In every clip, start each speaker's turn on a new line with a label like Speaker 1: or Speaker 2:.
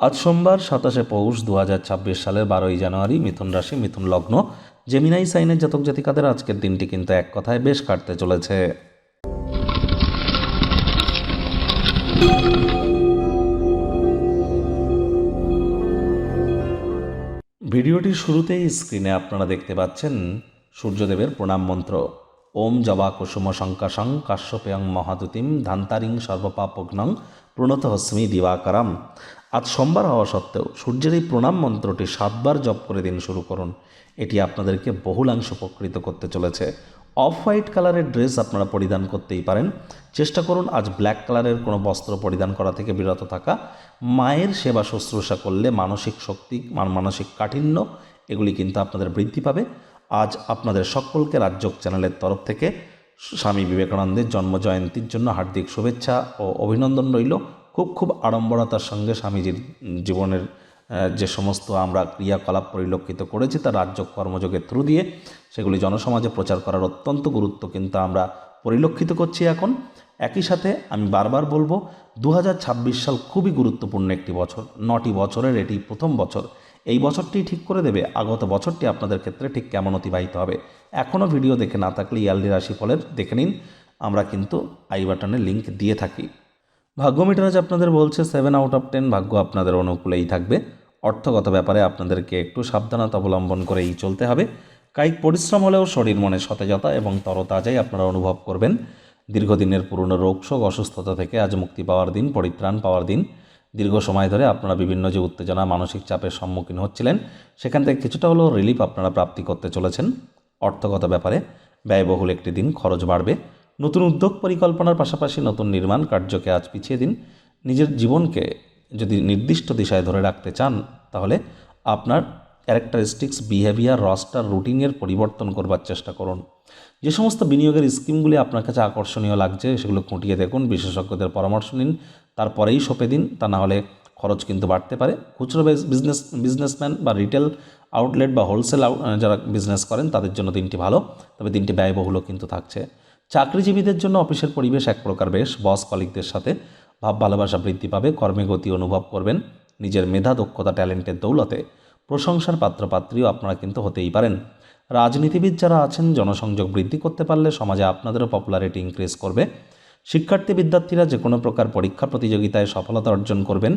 Speaker 1: আজ সোমবার সাতাশে পৌষ দু হাজার ছাব্বিশ সালের বারোই জানুয়ারি মিথুন রাশি, মিথুন লগ্ন। জেমিনাই সাইনের জাতক জাতিকাদের আজকের দিনটি কিন্তু এক কথায় বেশ কাটতে চলেছে। ভিডিওটির শুরুতেই স্ক্রিনে আপনারা দেখতে পাচ্ছেন সূর্যদেবের প্রণাম মন্ত্র। ওম জবা কুসুম শঙ্কাশং কাশ্যপেয়ং মহাদুতিম ধান্তারিং সর্বপাপগ্নং প্রণত হস্মি দিবাকারাম। আজ সোমবার হওয়া সত্ত্বেও সূর্যের এই প্রণাম মন্ত্রটি সাতবার জপ করে দিন শুরু করুন। এটি আপনাদেরকে বহুলাংশ উপকৃত করতে চলেছে। অফ হোয়াইট কালারের ড্রেস আপনারা পরিধান করতেই পারেন। চেষ্টা করুন আজ ব্ল্যাক কালারের কোনো বস্ত্র পরিধান করা থেকে বিরত থাকা। মায়ের সেবা শুশ্রূষা করলে মানসিক শক্তি, মান- মানসিক কাঠিন্য, এগুলি কিন্তু আপনাদের বৃদ্ধি পাবে। আজ আপনাদের সকলকে রাজ্যক চ্যানেলের তরফ থেকে স্বামী বিবেকানন্দের জন্ম জয়ন্তীর জন্য হার্দিক শুভেচ্ছা ও অভিনন্দন রইল। খুব খুব আড়ম্বরতার সঙ্গে স্বামীজির জীবনের যে সমস্ত আমরা ক্রিয়াকলাপ পরিলক্ষিত করেছি, তা রাজ্য কর্মযোগের থ্রু দিয়ে সেগুলি জনসমাজে প্রচার করার অত্যন্ত গুরুত্ব কিন্তু আমরা পরিলক্ষিত করছি এখন। একই সাথে আমি বারবার বলব দু হাজার ছাব্বিশ সাল খুবই গুরুত্বপূর্ণ একটি বছর, নটি বছরের এটি প্রথম বছর। এই বছরটি ঠিক করে দেবে, আগত বছরটি আপনাদের ক্ষেত্রে ঠিক কেমন অতিবাহিত হবে। এখনও ভিডিও দেখে না থাকলে ইয়ারলি রাশিফলের দেখে নিন। আমরা কিন্তু আই বাটনের লিঙ্ক দিয়ে থাকি। ভাগ্য মিটারাজ আপনাদের বলছে সেভেন আউট অফ টেন ভাগ্য আপনাদের অনুকূলেই থাকবে। অর্থগত ব্যাপারে আপনাদেরকে একটু সাবধানতা অবলম্বন করেই চলতে হবে। কায়িক পরিশ্রম হলেও শরীর মনে সতেজতা এবং তরতাজাই আপনারা অনুভব করবেন। দীর্ঘদিনের পুরনো রোগশোক অসুস্থতা থেকে আজ মুক্তি পাওয়ার দিন, পরিত্রাণ পাওয়ার দিন। দীর্ঘ সময় ধরে আপনারা বিভিন্ন যে উত্তেজনা, মানসিক চাপের সম্মুখীন হচ্ছিলেন, সেখান থেকে কিছুটা হলেও রিলিফ আপনারা প্রাপ্তি করতে চলেছেন। অর্থগত ব্যাপারে ব্যয়বহুল একটি দিন খরচ বাড়বে। নতুন উদ্যোগ পরিকল্পনার পাশাপাশি নতুন নির্মাণ কার্যকে আজ পিছিয়ে দিন। নিজের জীবনকে যদি নির্দিষ্ট দিশায় ধরে রাখতে চান, তাহলে আপনার ক্যারেক্টারিস্টিক্স বিহেভিয়ার রস্টার রুটিনের পরিবর্তন করবার চেষ্টা করুন। যে সমস্ত বিনিয়োগের স্কিমগুলি আপনার কাছে আকর্ষণীয় লাগছে, সেগুলো খুঁটিয়ে দেখুন, বিশেষজ্ঞদের পরামর্শ নিন, তারপরেই সঁপে দিন। তা না হলে খরচ কিন্তু বাড়তে পারে। খুচরো বিজনেস বিজনেসম্যান বা রিটেল আউটলেট বা হোলসেল যারা বিজনেস করেন, তাদের জন্য দিনটি ভালো। তবে দিনটি ব্যয়বহুলও কিন্তু থাকছে। চাকরিজীবীদের জন্য অফিসের পরিবেশ এক প্রকার বেশ। বস কলিকদের সাথে ভাব, ভালোবাসা বৃদ্ধি পাবে কর্মে গতি অনুভব করবেন। নিজের মেধা, দক্ষতা, ট্যালেন্টের দৌলতে প্রশংসার পাত্রপাত্রীও আপনারা কিন্তু হতেই পারেন। রাজনীতিবিদ যারা আছেন, জনসংযোগ বৃদ্ধি করতে পারলে সমাজে আপনাদেরও পপুলারিটি ইনক্রিজ করবে। শিক্ষার্থী, বিদ্যার্থীরা যে কোনো প্রকার পরীক্ষা প্রতিযোগিতায় সফলতা অর্জন করবেন।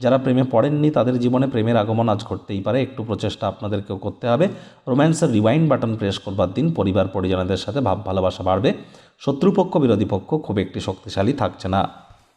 Speaker 1: যারা প্রেমে পড়েননি, তাদের জীবনে প্রেমের আগমন আজ ঘটতেই পারে। একটু প্রচেষ্টা আপনাদেরকেও করতে হবে। রোম্যান্সের রিওয়াইন্ড বাটন প্রেস করবার দিন পরিবার পরিজনদের সাথে ভাব ভালোবাসা বাড়বে। শত্রুপক্ষ, বিরোধী পক্ষ খুব একটি শক্তিশালী থাকছে না।